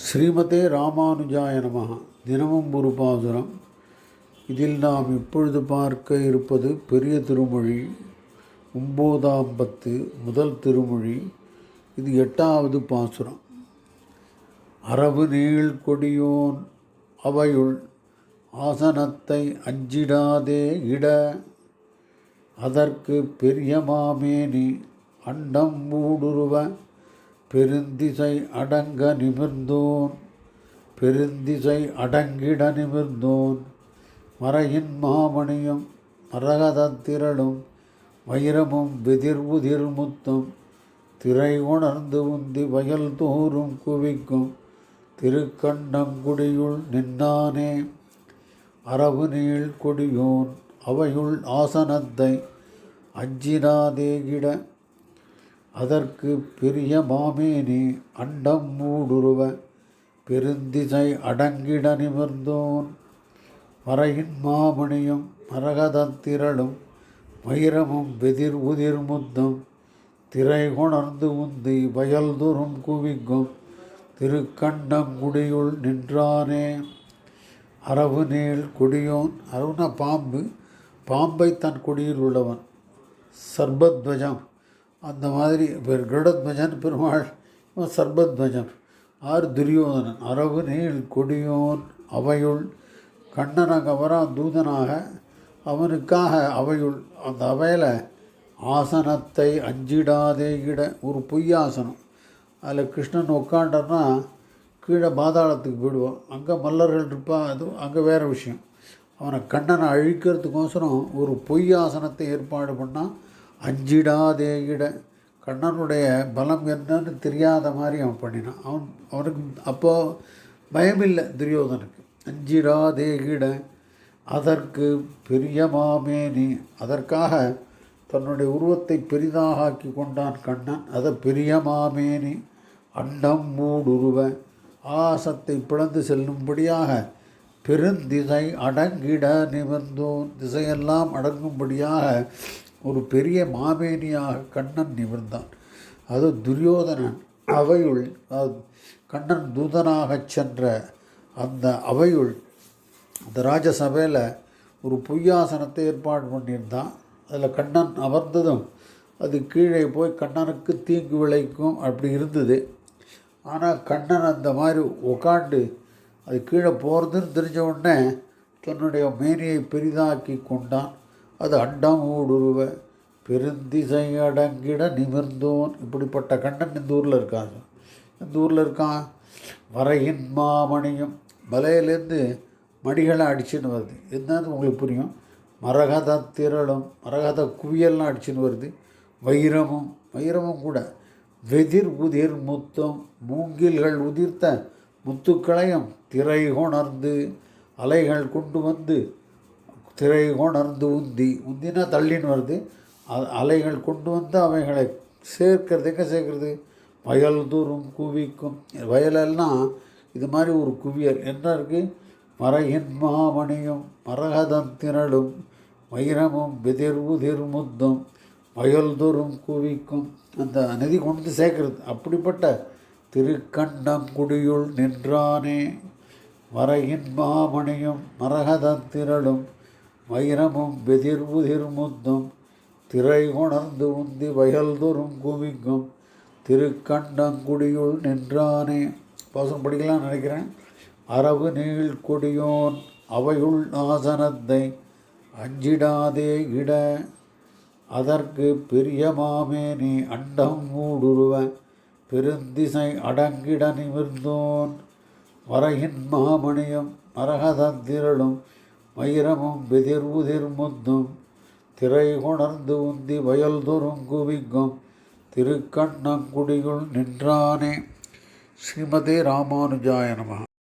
ஸ்ரீமதே ராமானுஜாய நமக தினமும் ஒரு பாசுரம். இதில் நாம் இப்பொழுது பார்க்க இருப்பது பெரிய திருமொழி ஒம்போதாம் பத்து முதல் திருமொழி. இது எட்டாவது பாசுரம். அரவு நீள் கொடியோன் அவையுள் ஆசனத்தை அஞ்சிடாதே இட அதற்கு பெரிய மாமேனி அண்டம் ஊடுருவ. பெருந்திசை அடங்க நிமிர்ந்தோன் பெருந்திசை அடங்கிட நிமிர்ந்தோன். மறையின் மாமணியும் மரகதத்திரளும் வைரமும் வெதிர் உதிர் முத்தும் திரை உணர்ந்து உந்தி வயல் தோறும் குவிக்கும். திருக்கண்ணங்குடியுள் நின்னானே அரவு நீள் கொடியோன் அவையுள் ஆசனத்தை அஞ்சினாதேகிட அதற்கு பெரிய மாமேனி அண்டம் மூடுருவ பெருந்திசை அடங்கிட நிமிர்ந்தோன். மறையின் மாமணியும் மரகதத்திரளும் வைரமும் வெதிர் உதிர் முத்தம். திரை கொணர்ந்து உந்தி வயல் தோறும் குவிக்கும் திருக்கண்டங்குடியுள் நின்றானே. அரவு நீள் கொடியோன் அருண பாம்பு. பாம்பை தன் குடியில் உள்ளவன். சர்பத்வஜம் அந்த மாதிரி பெரு கருடத்வஜன் பெருமாள் இவன் சர்பத்வஜன் ஆறு துரியோதனன் அரவு நீள் கொடியோன் அவையுள் கண்ணனாக வரான் தூதனாக அவனுக்காக அவையுள் அந்த அவையில் ஆசனத்தை அஞ்சிடாதே இட ஒரு பொய்யாசனம். அதில் கிருஷ்ணன் உட்காண்டன்னா கீழே பாதாளத்துக்கு போயிடுவான். அங்கே மல்லர்கள் இருப்பான் அது அங்கே வேறு விஷயம். அவனை கண்ணனை அழிக்கிறதுக்கோசரம் ஒரு பொய் ஆசனத்தை ஏற்பாடு பண்ணால் அஞ்சிடாதே இட. கண்ணனுடைய பலம் என்னன்னு தெரியாத மாதிரி அவன் பண்ணினான். அவன் அவனுக்கு அப்போது பயமில்லை துரியோதனுக்கு. அஞ்சிடாதே இட. அதற்கு பெரிய மாமேனி அதற்காக தன்னுடைய உருவத்தை பெரிதாக ஆக்கி கொண்டான் கண்ணன். அதை பெரிய மாமேனி அண்டம் மூடுருவ ஆசத்தை பிளந்து செல்லும்படியாக பெருந்திசை அடங்கிட நிமிர்ந்தோன். திசையெல்லாம் அடங்கும்படியாக ஒரு பெரிய மாமேனியாக கண்ணன் நிமிர்ந்தான். அது துரியோதனன் அவையுள் கண்ணன் தூதனாகச் சென்ற அந்த அவையுள் அந்த ராஜசபையில் ஒரு பொய்யாசனத்தை ஏற்பாடு பண்ணியிருந்தான். அதில் கண்ணன் அமர்ந்ததும் அது கீழே போய் கண்ணனுக்கு தீங்கு விளைக்கும் அப்படி இருந்தது. ஆனால் கண்ணன் அந்த மாதிரி உக்காண்டு அது கீழே போகிறதுன்னு தெரிஞ்ச உடனே தன்னுடைய மேனியை பெரிதாக்கி கொண்டான். அது அண்டம் ஊடுருவ பெருந்திசை அடங்கிட நிமிர்ந்தோன். இப்படிப்பட்ட கண்ணன் இந்த ஊரில் இருக்காங்க இந்த ஊரில் இருக்கான் வரையின் மாமணியும். வலையிலேருந்து மடிகளை அடிச்சுன்னு வருது. என்னன்னு உங்களுக்கு புரியும்? மரகத திரளும் மரகத குவியல்லாம் அடிச்சுன்னு வருது. வைரமும் வைரமும் கூட. வெதிர் உதிர் முத்தம் மூங்கில்கள் உதிர்த்த முத்துக்களையும் திரை கொணர்ந்து அலைகள் கொண்டு வந்து திரை கொணர்ந்து உந்தி உந்தினா தள்ளின்னு வருது. அலைகள் கொண்டு வந்து அவைகளை சேர்க்கிறது எங்கே சேர்க்கறது? வயல் தூரும் குவிக்கும். வயலெல்லாம் இது மாதிரி ஒரு குவியல். என்ன இருக்குது மறையின் மாமணியும் மரகதம் திரளும் வைரமும் விதிர் உதிர் முத்தும் வயல் தோறும் குவிக்கும். அந்த நதி கொண்டு சேர்க்கறது. அப்படிப்பட்ட திருக்கண்டங்குடியுள் நின்றானே. வரையின் மாமணியும் மரகதம் திரளும் வைரமும் பெதிர் உதிர் முத்தும் திரை கொணர்ந்து உந்தி வயல் தோறும் குவிக்கும். திருக்கண்டங்குடியுள் நின்றானே. பாசம் படிக்கலாம் நினைக்கிறேன். அரவு நீள் கொடியோன் அவையுள் ஆசனத்தை அஞ்சிடாதே இட. அதற்கு பெரிய மாமேனி அண்டம் மூடுருவ பெருந்திசை அடங்கிட நிமிர்ந்தோன். வரையின் மாமணியும் மரகதத்திரளும் மயிரமும் பெதிர் உதிர் முந்தும் திரை கொணர்ந்து உந்தி வயல் தோறும் குவிக்கும் திருக்கண்ணங்குடியுள் நின்றானே. ஸ்ரீமதே ராமானுஜாய நம.